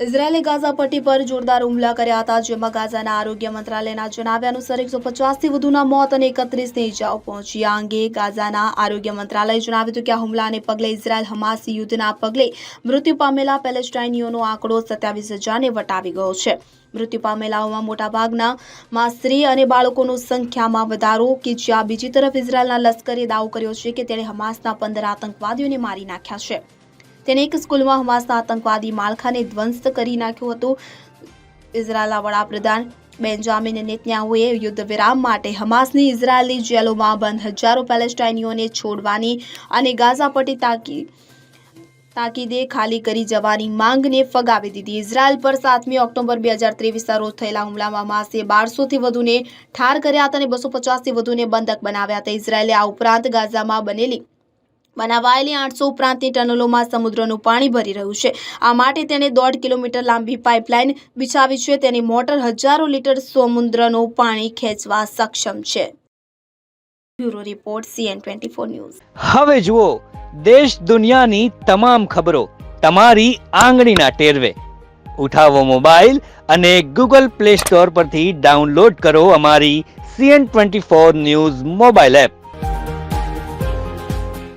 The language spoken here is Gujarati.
ઇઝરાયેલે ગાઝા પટ્ટી પર જોરદાર હુમલા કર્યા હતા, જેમાં ગાઝાના આરોગ્ય મંત્રાલયના જણાવ્યા અનુસાર એકસો પચાસથી વધુના મોત અને એકત્રીસને ઇજાઓ પહોંચી. આ અંગે ગાઝાના આરોગ્ય મંત્રાલયે જણાવ્યું હતું કે આ હુમલાને પગલે ઇઝરાયેલ હમાસ યુદ્ધના પગલે મૃત્યુ પામેલા પેલેસ્ટાઇનીઓનો આંકડો સત્યાવીસ હજારને વટાવી ગયો છે. મૃત્યુ પામેલાઓમાં મોટાભાગના માં સ્ત્રી અને બાળકોનો સંખ્યામાં વધારો કે જ્યાં બીજી તરફ ઇઝરાયેલના લશ્કરે દાવો કર્યો છે કે તેણે હમાસના પંદર આતંકવાદીઓને મારી નાખ્યા છે. તેને એક સ્કૂલમાં હમાસના આતંકવાદી માળખાને ધ્વંસ કરી નાખ્યું હતું. ઇઝરાયેલના વડાપ્રધાન બેન્જામિન નેતન્યાહુએ યુદ્ધ વિરામ માટે હમાસની ઇઝરાયેલી જેલોમાં બંધ હજારો પેલેસ્ટાઇનીઓને છોડવાની અને ગાઝા પટ્ટી તાકી, તાકીદે ખાલી કરી જવાની માંગને ફગાવી દીધી. ઇઝરાયલ પર સાતમી ઓક્ટોબર બે હજાર ત્રેવીસના રોજ થયેલા હુમલામાં હમાસે બારસોથી વધુને ઠાર કર્યા હતા અને બસો પચાસથી વધુને બંધક બનાવ્યા હતા. ઇઝરાયેલે આ ઉપરાંત ગાઝામાં બનેલી બનાવાયેલી આઠસો ઉપરાંતની ટનલોમાં સમુદ્રનું પાણી ભરી રહ્યું છે. આ માટે તેણે દોઢ કિલોમીટર લાંબી પાઇપલાઇન બિછાવી છે. તેની મોટર હજારો લીટર સમુદ્રનું પાણી ખેંચવા સક્ષમ છે. Bureau report, CN twenty four news. હવે જુઓ, દેશ દુનિયાની તમામ ખબરો તમારી આંગળીના ટેરવે. ઉઠાવો મોબાઈલ અને ગૂગલ પ્લે સ્ટોર પરથી ડાઉનલોડ કરો અમારી CN twenty four news mobile app.